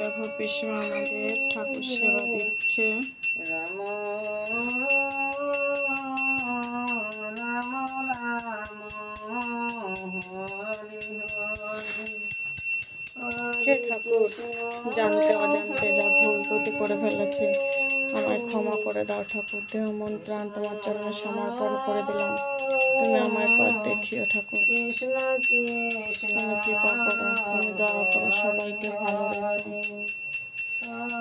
দেখো, পিসমা আমাদের ঠাকুর সেবা দিচ্ছে। ঠাকুর, জানতে অজান্তে যা ভুল ত্রুটি করে ফেলেছে, আমায় ক্ষমা করে দাও ঠাকুর, দেহ, মন, প্রাণ তোমার চরণে সমর্পণ করে দিলাম। তুমি আমায় পথ দেখিও ঠাকুর। কৃষ্ণ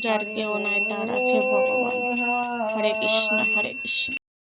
যার কেউ নাই তার আছে ভগবান। হরে কৃষ্ণ হরে কৃষ্ণ।